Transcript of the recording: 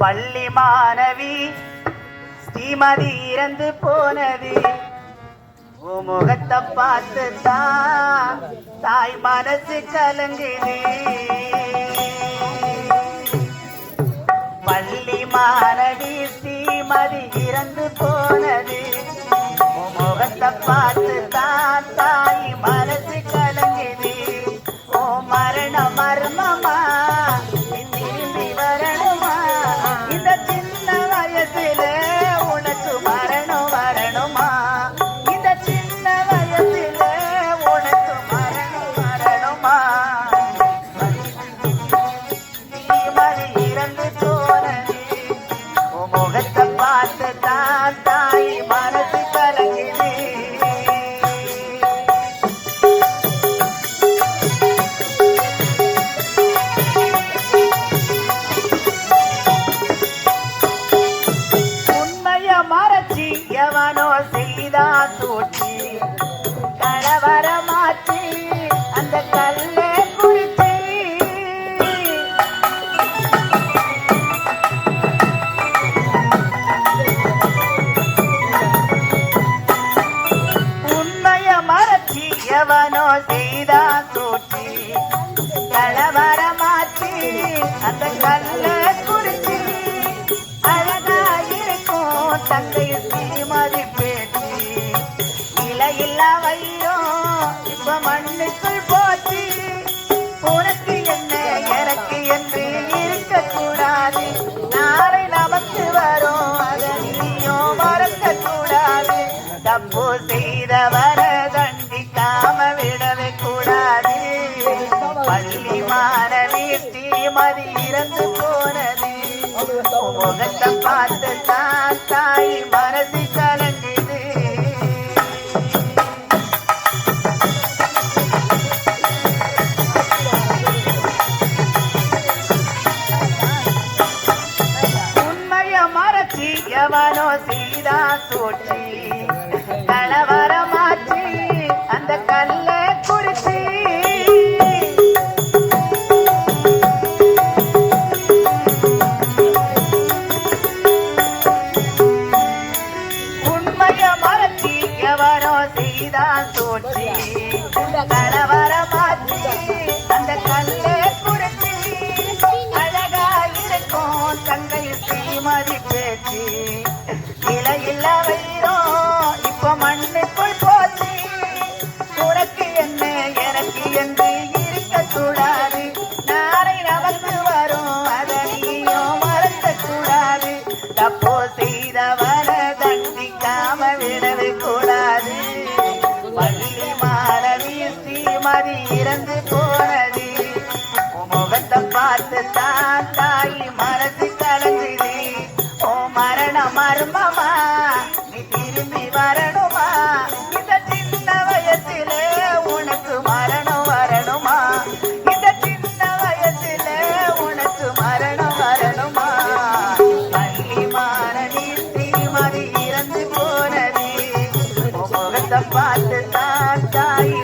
பள்ளி மாணவி ஸ்ரீமதி இறந்து போனது. உன் முகத்தை பார்த்து தான் தாய் மனசு கலங்குது. பள்ளி மாணவி ஸ்ரீமதி இறந்து போனது. உன் முகத்தை பார்த்து என்னோ செய்தா சூழ்ச்சி கலவரமாச்சி அந்த கல்ல குறிச்சி அழகாயிருக்கும் தங்கை சீமதி பேச்சு. இலையில்லா வைரம் இப்ப மண்ணுக்குள் போச்சு. உனக்கு என்ன எனக்கு என்று இருக்கக்கூடாது. நாளை நமக்கு வரும் அதை நீயும் மறக்க தப்பு செய்தவரை இறந்து போனது. முகத்தை பார்த்து தான் தாய் மனசு கலங்குது. உண்மைய மறைச்சி எவனோ சீதா சூழ்ச்சி. எவனோ தோற்றி சூழ்ச்சி கலவரமாச்சி அந்த கல்லே குறிச்சி அழகா இருக்கும் தங்கை ஸ்ரீமதி பேச்சு. இலையில்ல வைரம் இப்ப மண்ணுக்குள் போச்சு. உனக்கு என்ன எனக்கு என்று இருக்க கூடாது. நாளை நமக்கு வரும் அதை மறக்க கூடாது. தப்போ செய்ய அது இறந்து போனது. முகத்தை பார்த்து தான் தாய் மனசு கலங்குது ஓ மரண மர்மமா நீ திரும்பி வரணுமா? இந்த சின்ன வயசிலே உனக்கு மரணம் வரணுமா? இந்த சின்ன வயசிலே உனக்கு மரணம் வரணுமா? பள்ளி மாறி தீமதி இறந்து போனது. முகத்தை பார்த்து தான் தாய்